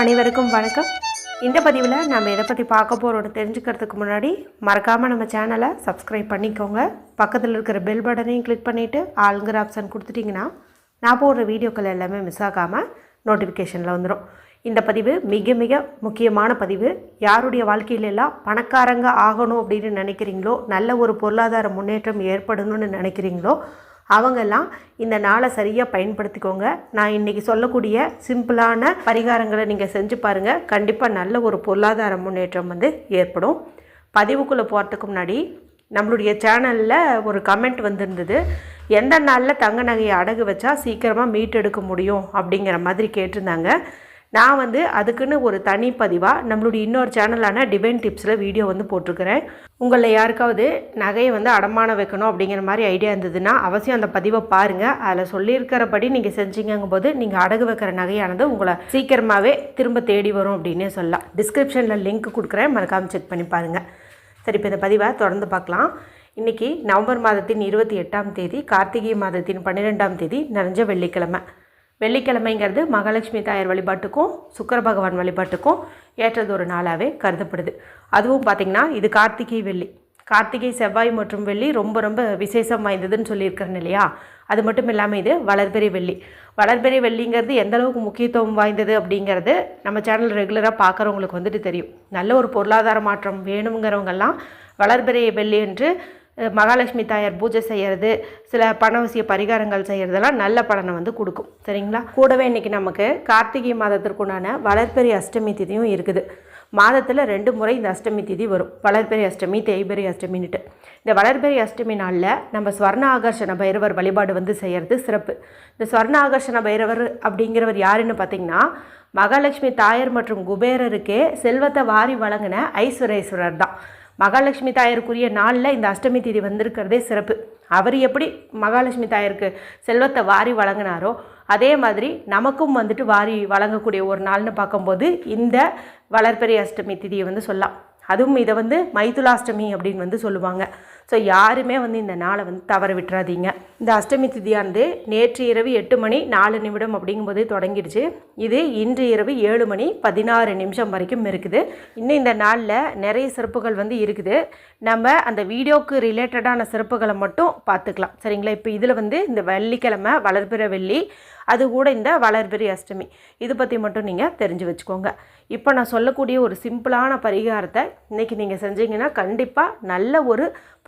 அனைவருக்கும் வணக்கம். இந்த பதிவில் நம்ம எதை பற்றி பார்க்க போகிறோம் தெரிஞ்சுக்கிறதுக்கு முன்னாடி மறக்காமல் நம்ம சேனலை சப்ஸ்கிரைப் பண்ணிக்கோங்க. பக்கத்தில் இருக்கிற பெல் பட்டனையும் கிளிக் பண்ணிவிட்டு ஆளுங்கிற ஆப்ஷன் கொடுத்துட்டிங்கன்னா நான் போடுற வீடியோக்கள் எல்லாமே மிஸ் ஆகாமல் நோட்டிஃபிகேஷனில் வந்துடும் இந்த பதிவு மிக மிக முக்கியமான பதிவு. யாருடைய வாழ்க்கையிலெல்லாம் பணக்காரங்க ஆகணும் அப்படின்னு நினைக்கிறீங்களோ நல்ல ஒரு பொருளாதார முன்னேற்றம் ஏற்படணும்னு நினைக்கிறீங்களோ அவங்கெல்லாம் இந்த நாளை சரியாக பயன்படுத்திக்கோங்க. நான் இன்றைக்கி சொல்லக்கூடிய சிம்பிளான பரிகாரங்களை நீங்கள் செஞ்சு பாருங்கள் கண்டிப்பாக நல்ல ஒரு பொருளாதார முன்னேற்றம் வந்து ஏற்படும். பதிவுக்குள்ளே போகிறதுக்கு முன்னாடி நம்மளுடைய சேனலில் ஒரு கமெண்ட் வந்திருந்தது. எந்த நாளில் தங்க நகையை அடகு வச்சா சீக்கிரமாக மீட்டெடுக்க முடியும் அப்படிங்கிற மாதிரி கேட்டிருந்தாங்க. நான் வந்து அதுக்குன்னு ஒரு தனி பதிவாக நம்மளுடைய இன்னொரு சேனலான டிவைன் டிப்ஸில் வீடியோ வந்து போட்டிருக்கிறேன். உங்களில் யாருக்காவது நகையை வந்து அடமானம் வைக்கணும் அப்படிங்கிற மாதிரி ஐடியா இருந்ததுன்னா அவசியம் அந்த பதிவை பாருங்கள் அதில் சொல்லியிருக்கிறபடி நீங்கள் செஞ்சீங்கும் போது நீங்கள் அடகு வைக்கிற நகையானது உங்களை சீக்கிரமாகவே திரும்ப தேடி வரும் அப்படின்னே சொல்லலாம். டிஸ்கிரிப்ஷனில் லிங்க் கொடுக்குறேன். மறக்காமல் செக் பண்ணி பாருங்கள் சரி இப்போ இந்த பதிவை தொடர்ந்து பார்க்கலாம். இன்றைக்கி நவம்பர் மாதத்தின் இருபத்தி எட்டாம் தேதி கார்த்திகை மாதத்தின் பன்னிரெண்டாம் தேதி நிறைஞ்ச வெள்ளிக்கிழமை. வெள்ளிக்கிழமைங்கிறது மகாலட்சுமி தாயார் வழிபாட்டுக்கும் சுக்கர பகவான் வழிபாட்டுக்கும் ஏற்றது ஒரு நாளாகவே கருதப்படுது. அதுவும் பார்த்திங்கன்னா இது கார்த்திகை வெள்ளி. கார்த்திகை செவ்வாய் மற்றும் வெள்ளி ரொம்ப ரொம்ப விசேஷம் வாய்ந்ததுன்னு சொல்லியிருக்கிறேன் இல்லையா? அது மட்டும் இல்லாமல் இது வளர்பெரிய வெள்ளி. வளர்பெரிய வெள்ளிங்கிறது எந்தளவுக்கு முக்கியத்துவம் வாய்ந்தது அப்படிங்கிறது நம்ம சேனல் ரெகுலராக பார்க்குறவங்களுக்கு வந்துட்டு தெரியும். நல்ல ஒரு பொருளாதார மாற்றம் வேணுங்கிறவங்கெல்லாம் வளர்பெரிய வெள்ளி என்று மகாலட்சுமி தாயார் பூஜை செய்கிறது சில பணவசிய பரிகாரங்கள் செய்கிறதெல்லாம் நல்ல பலனை வந்து கொடுக்கும். சரிங்களா? கூடவே இன்றைக்கி நமக்கு கார்த்திகை மாதத்திற்குண்டான வளர்பெரி அஷ்டமி திதியும் இருக்குது. மாதத்தில் ரெண்டு முறை இந்த அஷ்டமி திதி வரும். வளர்பெரி அஷ்டமி தேய்பெரி அஷ்டமின்னுட்டு. இந்த வளர்பெரி அஷ்டமி நாளில் நம்ம ஸ்வர்ண ஆகர்ஷண பைரவர் வழிபாடு வந்து செய்கிறது சிறப்பு. இந்த ஸ்வர்ண ஆகர்ஷண பைரவர் அப்படிங்கிறவர் யாருன்னு பார்த்தீங்கன்னா மகாலட்சுமி தாயார் மற்றும் குபேரருக்கே செல்வத்தை வாரி வழங்கின ஐஸ்வரேஸ்வரர் தான். மகாலட்சுமி தாயருக்குரிய நாளில் இந்த அஷ்டமி தேதி வந்திருக்கிறதே சிறப்பு. அவர் எப்படி மகாலட்சுமி தாயருக்கு செல்வத்தை வாரி வழங்கினாரோ அதே மாதிரி நமக்கும் வந்துட்டு வாரி வழங்கக்கூடிய ஒரு நாள்னு பார்க்கும்போது இந்த வளர்பெரிய அஷ்டமி திதியை வந்து சொல்லலாம். அதுவும் இதை வந்து மைதுலாஷ்டமி அப்படின்னு வந்து சொல்லுவாங்க. ஸோ யாருமே வந்து இந்த நாளை வந்து தவற விட்டுறாதீங்க. இந்த அஷ்டமி திதியானது நேற்று இரவு எட்டு மணி நாலு நிமிடம் அப்படிங்கும்போது தொடங்கிடுச்சு. இது இன்று இரவு ஏழு மணி பதினாறு நிமிஷம் வரைக்கும் இருக்குது. இன்னும் இந்த நாளில் நிறைய சிறப்புகள் வந்து இருக்குது. நம்ம அந்த வீடியோக்கு ரிலேட்டடான சிறப்புகளை மட்டும் பார்த்துக்கலாம். சரிங்களா? இப்போ இதில் வந்து இந்த வெள்ளிக்கிழமை வளர்பிற வெள்ளி அது கூட இந்த வளர்பிறை அஷ்டமி. இது பற்றி மட்டும் நீங்கள் தெரிஞ்சு வச்சுக்கோங்க. இப்போ நான் சொல்லக்கூடிய ஒரு சிம்பிளான பரிகாரத்தை இன்றைக்கி நீங்கள் செஞ்சீங்கன்னா கண்டிப்பாக நல்ல ஒரு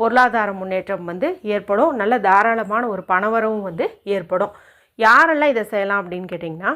பொருளாதார முன்னேற்றம் வந்து ஏற்படும். நல்ல தாராளமான ஒரு பணவரவும் வந்து ஏற்படும். யாரெல்லாம் இதை செய்யலாம் அப்படின்னு கேட்டிங்கன்னா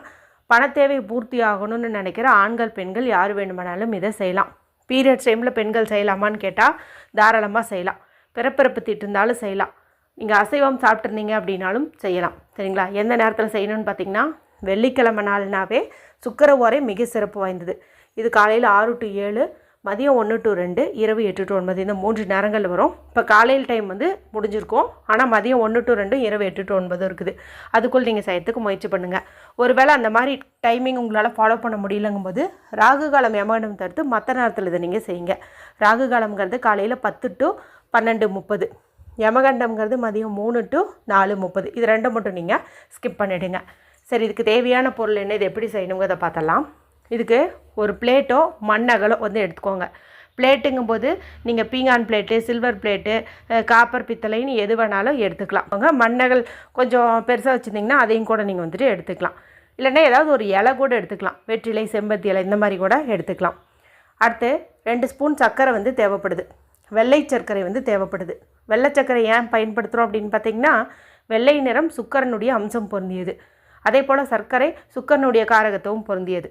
பணத்தேவை பூர்த்தி ஆகணும்னு நினைக்கிற ஆண்கள் பெண்கள் யார் வேணுமானாலும் இதை செய்யலாம். பீரியட்ஸ் டைமில் பெண்கள் செய்யலாமான்னு கேட்டால் தாராளமாக செய்யலாம். பிறப்பிறப்பு திட்டிருந்தாலும் செய்யலாம். நீங்கள் அசைவம் சாப்பிட்ருந்தீங்க அப்படின்னாலும் செய்யலாம். சரிங்களா? எந்த நேரத்தில் செய்யணும்னு பார்த்தீங்கன்னா வெள்ளிக்கிழமை நாள்னாவே சுக்கர ஓரை மிக சிறப்பு வாய்ந்தது. இது காலையில் ஆறு டு ஏழு மதியம் ஒன்று டு ரெண்டு இரவு எட்டு டு ஒன்பது இந்த மூன்று நேரங்கள் வரும். இப்போ காலையில் டைம் வந்து முடிஞ்சிருக்கும். ஆனால் மதியம் ஒன்று டு ரெண்டு இரவு எட்டு டு ஒன்பது இருக்குது. அதுக்குள் நீங்கள் செய்யறதுக்கு முயற்சி பண்ணுங்கள் ஒருவேளை அந்த மாதிரி டைமிங் உங்களால் ஃபாலோ பண்ண முடியலங்கும்போது ராகு காலம் யமகண்டம் தடுத்து மற்ற நேரத்தில் இதை நீங்கள் செய்யுங்க. ராகு காலம்ங்கிறது காலையில் பத்து டு பன்னெண்டு முப்பது. யமகண்டம்ங்கிறது மதியம் மூணு டு நாலு முப்பது. இது ரெண்டும் மட்டும் நீங்கள் ஸ்கிப் பண்ணிவிடுங்க சரி இதுக்கு தேவையான பொருள் என்ன இது எப்படி செய்யணுங்கிறத பார்த்தலாம் இதுக்கு ஒரு பிளேட்டோ மண்ணகலோ வந்து எடுத்துக்கோங்க. பிளேட்டுங்கும் போது நீங்கள் பீங்கான் பிளேட்டு சில்வர் பிளேட்டு காப்பர் பித்தளைன்னு எது வேணாலும் எடுத்துக்கலாம். அவங்க மண்ணகல் கொஞ்சம் பெருசாக வச்சுருந்திங்கன்னா அதையும் கூட நீங்கள் வந்துட்டு எடுத்துக்கலாம். இல்லைன்னா ஏதாவது ஒரு இலை கூட எடுத்துக்கலாம். வெற்றிலை செம்பருத்தி இலை இந்த மாதிரி கூட எடுத்துக்கலாம். அடுத்து ரெண்டு ஸ்பூன் சர்க்கரை வந்து தேவைப்படுது. வெள்ளை சர்க்கரை வந்து தேவைப்படுது. வெள்ளை சர்க்கரை ஏன் பயன்படுத்துகிறோம் அப்படின்னு பார்த்தீங்கன்னா வெள்ளை நிறம் சுக்கரனுடைய அம்சம் பொருந்தியது. அதே போல் சர்க்கரை சுக்கரனுடைய காரகத்துவம் பொருந்தியது.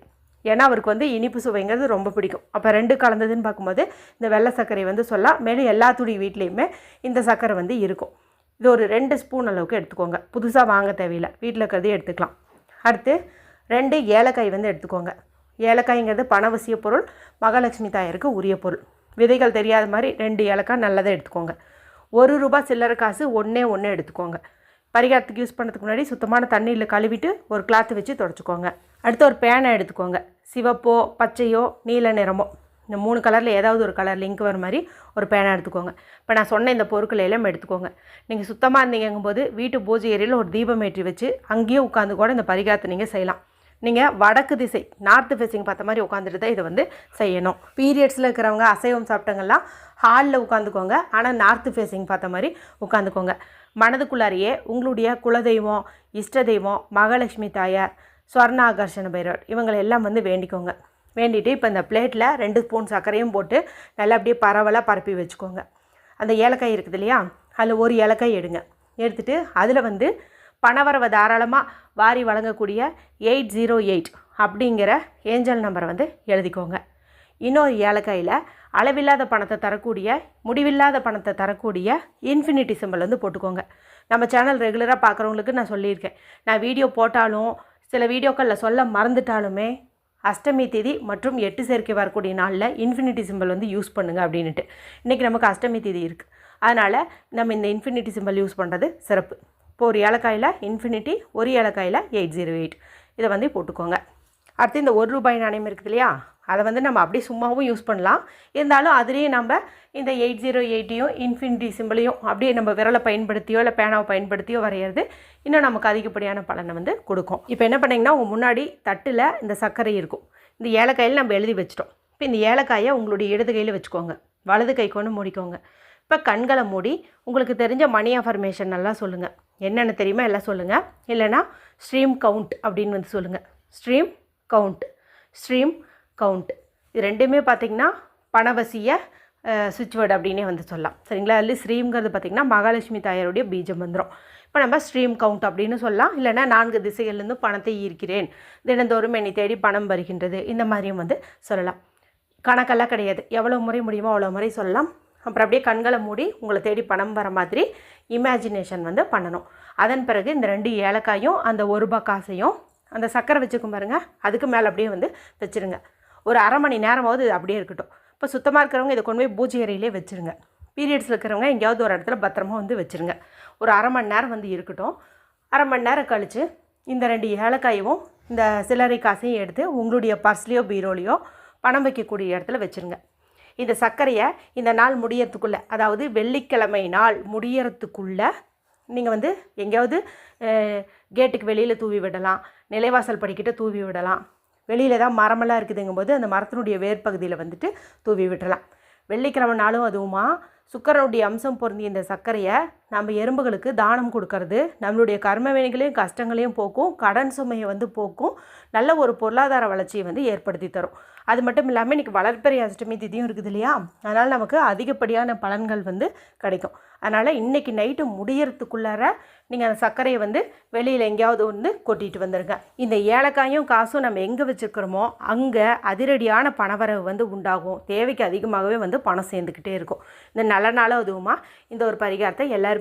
ஏன்னா அவருக்கு வந்து இனிப்பு சுவைங்கிறது ரொம்ப பிடிக்கும். அப்போ ரெண்டு கலந்ததுன்னு பார்க்கும்போது இந்த வெள்ளை சர்க்கரை வந்து சொல்லலாம். மேலும் எல்லாத்துடைய வீட்லேயுமே இந்த சர்க்கரை வந்து இருக்கும். இது ஒரு ரெண்டு ஸ்பூன் அளவுக்கு எடுத்துக்கோங்க. புதுசாக வாங்க தேவையில்லை. வீட்டில் இருக்கிறதே எடுத்துக்கலாம். அடுத்து ரெண்டு ஏலக்காய் வந்து எடுத்துக்கோங்க. ஏலக்காய்ங்கிறது பணவசிய பொருள். மகாலட்சுமி தாயருக்கு உரிய பொருள். விதைகள் தெரியாத மாதிரி ரெண்டு ஏலக்காய் நல்லதாக எடுத்துக்கோங்க. ஒரு ரூபாய் சில்லறை காசு ஒன்றே ஒன்று எடுத்துக்கோங்க. பரிகாரத்துக்கு யூஸ் பண்ணுறதுக்கு முன்னாடி சுத்தமான தண்ணியில் கழுவிட்டு ஒரு கிளாத்து வச்சு தொடச்சிக்கோங்க. அடுத்து ஒரு பேனை எடுத்துக்கோங்க. சிவப்போ பச்சையோ நீல நிறமோ இந்த மூணு கலரில் ஏதாவது ஒரு கலர் லிங்க் வர மாதிரி ஒரு பேனை எடுத்துக்கோங்க. இப்போ நான் சொன்ன இந்த பொருட்களை எல்லாம் எடுத்துக்கோங்க. நீங்கள் சுத்தமாக இருந்தீங்கும்போது வீட்டு பூஜை ஏரியில் ஒரு தீபம் ஏற்றி வச்சு அங்கேயே உட்காந்து கூட இந்த பரிகாரத்தை நீங்கள் செய்யலாம். நீங்கள் வடக்கு திசை நார்த்து ஃபேஸிங் பார்த்த மாதிரி உட்காந்துட்டு தான் இதை வந்து செய்யணும். பீரியட்ஸில் இருக்கிறவங்க அசைவம் சாப்பிட்டவங்கலாம் ஹாலில் உட்காந்துக்கோங்க ஆனால் நார்த்து ஃபேஸிங் பார்த்த மாதிரி உட்காந்துக்கோங்க மனதுக்குள்ளாரையே உங்களுடைய குலதெய்வம் இஷ்ட தெய்வம் மகாலட்சுமி தாயார் ஸ்வர்ணாகர்ஷண பைரவர் இவங்களை எல்லாம் வந்து வேண்டிக்கோங்க. வேண்டிட்டு இப்போ இந்த பிளேட்டில் ரெண்டு ஸ்பூன் சர்க்கரையும் போட்டு நல்லா அப்படியே பரவலாக பரப்பி வச்சுக்கோங்க. அந்த ஏலக்காய் இருக்குது இல்லையா? அதில் ஒரு ஏலக்காய் எடுங்க. எடுத்துகிட்டு அதில் வந்து பணவரவை தாராளமாக வாரி வழங்கக்கூடிய எயிட் ஜீரோ எயிட் அப்படிங்கிற ஏஞ்சல் நம்பரை வந்து எழுதிக்கோங்க. இன்னொரு ஏலக்காயில் அளவில்லாத பணத்தை தரக்கூடிய முடிவில்லாத பணத்தை தரக்கூடிய இன்ஃபினிட்டி சிம்பிள் வந்து போட்டுக்கோங்க. நம்ம சேனல் ரெகுலராக பார்க்குறவங்களுக்கு நான் சொல்லியிருக்கேன். நான் வீடியோ போட்டாலும் சில வீடியோக்களில் சொல்ல மறந்துட்டாலுமே அஷ்டமி திதி மற்றும் எட்டு சேர்க்கை வரக்கூடிய நாளில் இன்ஃபினிட்டி சிம்பிள் வந்து யூஸ் பண்ணுங்க அப்படின்ட்டு இன்றைக்கி நமக்கு அஷ்டமி திதி இருக்குது அதனால் நம்ம இந்த இன்ஃபினிட்டி சிம்பிள் யூஸ் பண்ணுறது சிறப்பு. இப்போ ஒரு ஏலக்காயில் இன்ஃபினிட்டி ஒரு ஏலக்காயில் எயிட் ஜீரோ எயிட் இதை வந்து போட்டுக்கோங்க. அடுத்து இந்த ஒரு ரூபாய் நாணயம் இருக்குது இல்லையா? அதை வந்து நம்ம அப்படியே சும்மாவும் யூஸ் பண்ணலாம். இருந்தாலும் அதுலேயே நம்ம இந்த எயிட் ஜீரோ எயிட்டையும் இன்ஃபினிட்டி சிம்பிளையும் அப்படியே நம்ம விரலை பயன்படுத்தியோ இல்லை பேனாவை பயன்படுத்தியோ வரைகிறது இன்னும் நமக்கு அதிகப்படியான பலனை வந்து கொடுக்கும். இப்போ என்ன பண்ணிங்கன்னா உங்கள் முன்னாடி தட்டில் இந்த சர்க்கரை இருக்கும். இந்த ஏலக்காயில் நம்ம எழுதி வச்சிட்டோம். இப்போ இந்த ஏலக்காயை உங்களுடைய இடது கையில் வச்சுக்கோங்க. வலது கை கொண்டு மூடிக்கோங்க. இப்போ கண்களை மூடி உங்களுக்கு தெரிஞ்ச மணி அஃபர்மேஷன் எல்லாம் சொல்லுங்கள் என்னென்ன தெரியுமா? எல்லாம் சொல்லுங்கள் இல்லைனா ஸ்ட்ரீம் கவுண்ட் அப்படின்னு வந்து சொல்லுங்கள் ஸ்ட்ரீம் கவுண்ட் ஸ்ட்ரீம் கவுண்ட் இது ரெண்டுமே பார்த்திங்கன்னா பணவசிய சுவிட்ச் வேர்டு அப்படின்னே வந்து சொல்லலாம். சரிங்களா? அதில் ஸ்ரீம்ங்கிறது பார்த்திங்கன்னா மகாலட்சுமி தாயாருடைய பீஜம் வந்துடும் இப்போ நம்ம ஸ்ட்ரீம் கவுண்ட் அப்படின்னு சொல்லலாம். இல்லைனா நான்கு திசைகள்லேருந்து பணத்தை ஈர்க்கிறேன். தினந்தோறும் என்னை தேடி பணம் வருகின்றது. இந்த மாதிரியும் வந்து சொல்லலாம். கணக்கெல்லாம் கிடையாது. எவ்வளோ முறை முடியுமோ அவ்வளோ முறை சொல்லலாம். அப்புறம் அப்படியே கண்களை மூடி உங்களை தேடி பணம் வர மாதிரி இமேஜினேஷன் வந்து பண்ணணும். அதன் பிறகு இந்த ரெண்டு ஏலக்காயும் அந்த ஒரு ரூபாய் காசையும் அந்த சக்கரை வச்சுக்கும் பாருங்கள் அதுக்கு மேலே அப்படியே வந்து வச்சுருங்க. ஒரு அரை மணி நேரமாவது இது அப்படியே இருக்கட்டும். இப்போ சுத்தமாக இருக்கிறவங்க இதை கொண்டு போய் பூஜை அறையிலே வச்சுருங்க. பீரியட்ஸில் இருக்கிறவங்க எங்கேயாவது ஒரு இடத்துல பத்திரமா வந்து வச்சுருங்க. ஒரு அரை மணி நேரம் வந்து இருக்கட்டும். அரை மணி நேரம் கழித்து இந்த ரெண்டு ஏலக்காயும் இந்த சில்லறை காசையும் எடுத்து உங்களுடைய பர்ஸ்லேயோ பீரோலையோ பணம் வைக்கக்கூடிய இடத்துல வச்சுருங்க. இந்த சர்க்கரையை இந்த நாள் முடியறதுக்குள்ளே அதாவது வெள்ளிக்கிழமை நாள் முடியறதுக்குள்ளே நீங்கள் வந்து எங்கேயாவது கேட்டுக்கு வெளியில் தூவி விடலாம் நிலைவாசல் படிக்கிட்ட தூவி விடலாம். வெளியில் தான் மரமெல்லாம் இருக்குதுங்கும்போது அந்த மரத்தினுடைய வேர்பகுதியில் வந்துட்டு தூவி விட்டுறலாம். வெள்ளிக்கிழமை நாளும் அதுவுமா சுக்கரனுடைய அம்சம் பொருந்திய இந்த சர்க்கரையை நம்ம எறும்புகளுக்கு தானம் கொடுக்கறது நம்மளுடைய கர்ம வினைகளையும் கஷ்டங்களையும் போக்கும் கடன் சுமையை வந்து போக்கும் நல்ல ஒரு பொருளாதார வளர்ச்சியை வந்து ஏற்படுத்தி தரும். அது மட்டும் இல்லாமல் இன்றைக்கி வளர்ப்பறை அஷ்டமி திதியும் இருக்குது இல்லையா? அதனால் நமக்கு அதிகப்படியான பலன்கள் வந்து கிடைக்கும். அதனால் இன்றைக்கி நைட்டு முடியறதுக்குள்ளார நீங்கள் அந்த சர்க்கரையை வந்து வெளியில் எங்கேயாவது வந்து கொட்டிட்டு வந்துடுங்க இந்த ஏலக்காயும் காசும் நம்ம எங்கே வச்சுருக்கிறோமோ அங்கே அதிரடியான பணவரவு வந்து உண்டாகும். தேவைக்கு அதிகமாகவே வந்து பணம் சேர்ந்துக்கிட்டே இருக்கும். இந்த நல்ல நாளும் அதுவுமா இந்த ஒரு பரிகாரத்தை எல்லோரும்